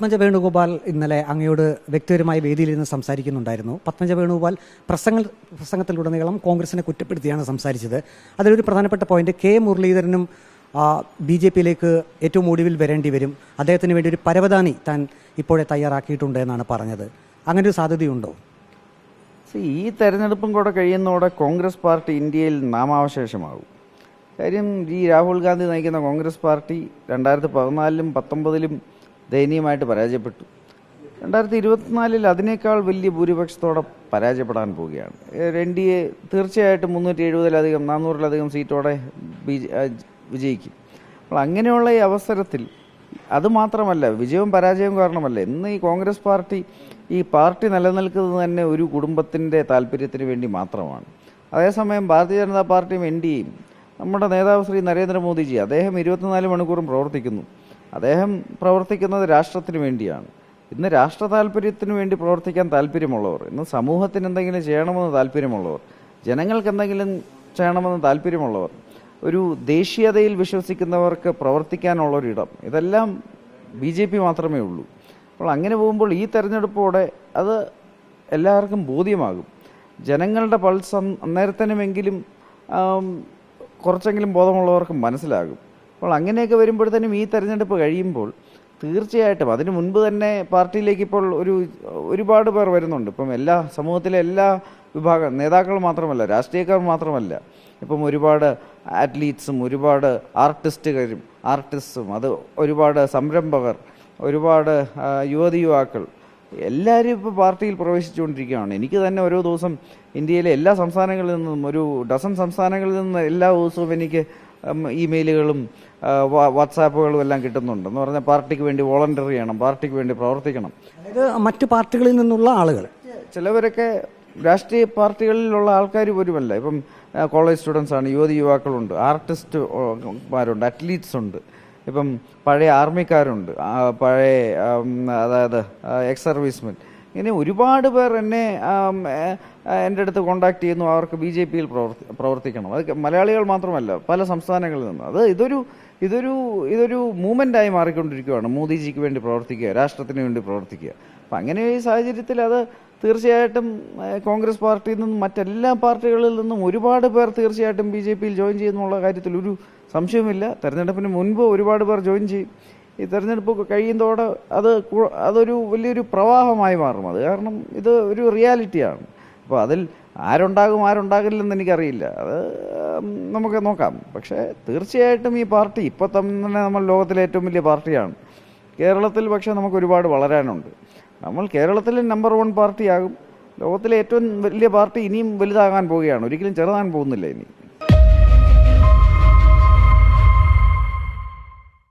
പത്മജ വേണുഗോപാൽ ഇന്നലെ അങ്ങയോട് വ്യക്തിപരമായ വേദിയിൽ ഇരുന്ന് സംസാരിക്കുന്നുണ്ടായിരുന്നു. പത്മജ വേണുഗോപാൽ പ്രസംഗ പ്രസംഗത്തിലുടനീളം കോൺഗ്രസിനെ കുറ്റപ്പെടുത്തിയാണ് സംസാരിച്ചത്. അതിലൊരു പ്രധാനപ്പെട്ട പോയിന്റ് കെ മുരളീധരനും ബി ജെ പിയിലേക്ക് ഏറ്റവും ഒടുവിൽ വരേണ്ടി വരും. അദ്ദേഹത്തിന് വേണ്ടി ഒരു പരവതാനി താൻ ഇപ്പോഴേ തയ്യാറാക്കിയിട്ടുണ്ട് എന്നാണ് പറഞ്ഞത്. അങ്ങനെ ഒരു സാധ്യതയുണ്ടോ ഈ തെരഞ്ഞെടുപ്പും കൂടെ കഴിയുന്നതോടെ കോൺഗ്രസ് പാർട്ടി ഇന്ത്യയിൽ നാമാവശേഷമാകും. കാര്യം ഈ രാഹുൽ ഗാന്ധി നയിക്കുന്ന കോൺഗ്രസ് പാർട്ടി രണ്ടായിരത്തി പതിനാലിലും പത്തൊമ്പതിലും ദയനീയമായിട്ട് പരാജയപ്പെട്ടു. രണ്ടായിരത്തി ഇരുപത്തിനാലിൽ അതിനേക്കാൾ വലിയ ഭൂരിപക്ഷത്തോടെ പരാജയപ്പെടാൻ പോവുകയാണ്. എൻ ഡി എ തീർച്ചയായിട്ടും മുന്നൂറ്റി എഴുപതിലധികം നാനൂറിലധികം സീറ്റോടെ വിജയിക്കും. അപ്പോൾ അങ്ങനെയുള്ള ഈ അവസരത്തിൽ അതുമാത്രമല്ല വിജയവും പരാജയവും കാരണമല്ല ഇന്ന് ഈ കോൺഗ്രസ് പാർട്ടി ഈ പാർട്ടി നിലനിൽക്കുന്നത് തന്നെ ഒരു കുടുംബത്തിന്റെ താല്പര്യത്തിന് വേണ്ടി മാത്രമാണ്. അതേസമയം ഭാരതീയ ജനതാ പാർട്ടിയും എൻ ഡി എയും നമ്മുടെ നേതാവ് ശ്രീ നരേന്ദ്രമോദിജി അദ്ദേഹം ഇരുപത്തിനാല് മണിക്കൂറും പ്രവർത്തിക്കുന്നു. അദ്ദേഹം പ്രവർത്തിക്കുന്നത് രാഷ്ട്രത്തിന് വേണ്ടിയാണ്. ഇന്ന് രാഷ്ട്ര താല്പര്യത്തിന് വേണ്ടി പ്രവർത്തിക്കാൻ താല്പര്യമുള്ളവർ ഇന്ന് സമൂഹത്തിന് എന്തെങ്കിലും ചെയ്യണമെന്ന് താല്പര്യമുള്ളവർ ജനങ്ങൾക്ക് എന്തെങ്കിലും ചെയ്യണമെന്ന് താല്പര്യമുള്ളവർ ഒരു ദേശീയതയിൽ വിശ്വസിക്കുന്നവർക്ക് പ്രവർത്തിക്കാനുള്ളൊരിടം ഇതെല്ലാം ബി ജെ പി മാത്രമേ ഉള്ളൂ. അപ്പോൾ അങ്ങനെ പോകുമ്പോൾ ഈ തെരഞ്ഞെടുപ്പോടെ അത് എല്ലാവർക്കും ബോധ്യമാകും. ജനങ്ങളുടെ പൾസ് അന്ന് അന്നേരത്തിനുമെങ്കിലും കുറച്ചെങ്കിലും ബോധമുള്ളവർക്ക് മനസ്സിലാകും. അപ്പോൾ അങ്ങനെയൊക്കെ വരുമ്പോഴത്തേനും ഈ തെരഞ്ഞെടുപ്പ് കഴിയുമ്പോൾ തീർച്ചയായിട്ടും അതിനു മുൻപ് തന്നെ പാർട്ടിയിലേക്ക് ഇപ്പോൾ ഒരു ഒരുപാട് പേർ വരുന്നുണ്ട്. ഇപ്പം എല്ലാ സമൂഹത്തിലെ എല്ലാ വിഭാഗം നേതാക്കൾ മാത്രമല്ല രാഷ്ട്രീയക്കാർ മാത്രമല്ല. ഇപ്പം ഒരുപാട് അത്ലീറ്റ്സും ഒരുപാട് ആർട്ടിസ്റ്റുകാരും ആർട്ടിസ്റ്റും അത് ഒരുപാട് സംരംഭകർ ഒരുപാട് യുവതി യുവാക്കൾ എല്ലാവരും ഇപ്പോൾ പാർട്ടിയിൽ പ്രവേശിച്ചുകൊണ്ടിരിക്കുകയാണ്. എനിക്ക് തന്നെ ഓരോ ദിവസം ഇന്ത്യയിലെ എല്ലാ സംസ്ഥാനങ്ങളിൽ നിന്നും ഒരു ഡസൻ സംസ്ഥാനങ്ങളിൽ നിന്നും എല്ലാ ദിവസവും എനിക്ക് ഇമെയിലുകളും വാട്സാപ്പുകളും എല്ലാം കിട്ടുന്നുണ്ട്. എന്ന് പറഞ്ഞാൽ പാർട്ടിക്ക് വേണ്ടി വോളണ്ടറി ചെയ്യണം പാർട്ടിക്ക് വേണ്ടി പ്രവർത്തിക്കണം. അതായത് മറ്റു പാർട്ടികളിൽ നിന്നുള്ള ആളുകൾ ചിലവരൊക്കെ രാഷ്ട്രീയ പാർട്ടികളിലുള്ള ആൾക്കാർ പോലുമല്ല. ഇപ്പം കോളേജ് സ്റ്റുഡൻസ് ആണ് യുവതി യുവാക്കളുണ്ട് ആർട്ടിസ്റ്റ് മാരുണ്ട് അത്ലീറ്റ്സ് ഉണ്ട്. ഇപ്പം പഴയ ആർമിക്കാരുണ്ട് പഴയ അതായത് എക്സ് സർവീസ്മെൻ ഇങ്ങനെ ഒരുപാട് പേർ എന്നെ എന്റെ അടുത്ത് കോണ്ടാക്ട് ചെയ്യുന്നു അവർക്ക് ബി ജെ പിയിൽ പ്രവർത്തി പ്രവർത്തിക്കണം. അത് മലയാളികൾ മാത്രമല്ല പല സംസ്ഥാനങ്ങളിൽ നിന്ന്. അത് ഇതൊരു ഇതൊരു ഇതൊരു മൂവ്മെന്റായി മാറിക്കൊണ്ടിരിക്കുകയാണ് മോദിജിക്ക് വേണ്ടി പ്രവർത്തിക്കുക രാഷ്ട്രത്തിന് വേണ്ടി പ്രവർത്തിക്കുക. അപ്പം അങ്ങനെ ഈ സാഹചര്യത്തിൽ അത് തീർച്ചയായിട്ടും കോൺഗ്രസ് പാർട്ടിയിൽ നിന്നും മറ്റെല്ലാ പാർട്ടികളിൽ നിന്നും ഒരുപാട് പേർ തീർച്ചയായിട്ടും ബി ജോയിൻ ചെയ്യുന്നുള്ള കാര്യത്തിൽ ഒരു സംശയവുമില്ല. തെരഞ്ഞെടുപ്പിന് മുൻപ് ഒരുപാട് പേർ ജോയിൻ ചെയ്യും. ഈ തെരഞ്ഞെടുപ്പ് കഴിയുന്നതോടെ അത് അതൊരു വലിയൊരു പ്രവാഹമായി മാറും. അത് കാരണം ഇത് ഒരു റിയാലിറ്റിയാണ്. അപ്പോൾ അതിൽ ആരുണ്ടാകും ആരുണ്ടാകില്ലെന്ന് എനിക്കറിയില്ല. അത് നമുക്ക് നോക്കാം. പക്ഷേ തീർച്ചയായിട്ടും ഈ പാർട്ടി ഇപ്പോൾ തന്നെ നമ്മൾ ലോകത്തിലെ ഏറ്റവും വലിയ പാർട്ടിയാണ്. കേരളത്തിൽ പക്ഷേ നമുക്ക് ഒരുപാട് വളരാനുണ്ട്. നമ്മൾ കേരളത്തിലെ നമ്പർ വൺ പാർട്ടിയാകും. ലോകത്തിലെ ഏറ്റവും വലിയ പാർട്ടി ഇനിയും വലുതാകാൻ പോവുകയാണ്. ഒരിക്കലും ചെറുതാൻ പോകുന്നില്ല ഇനി.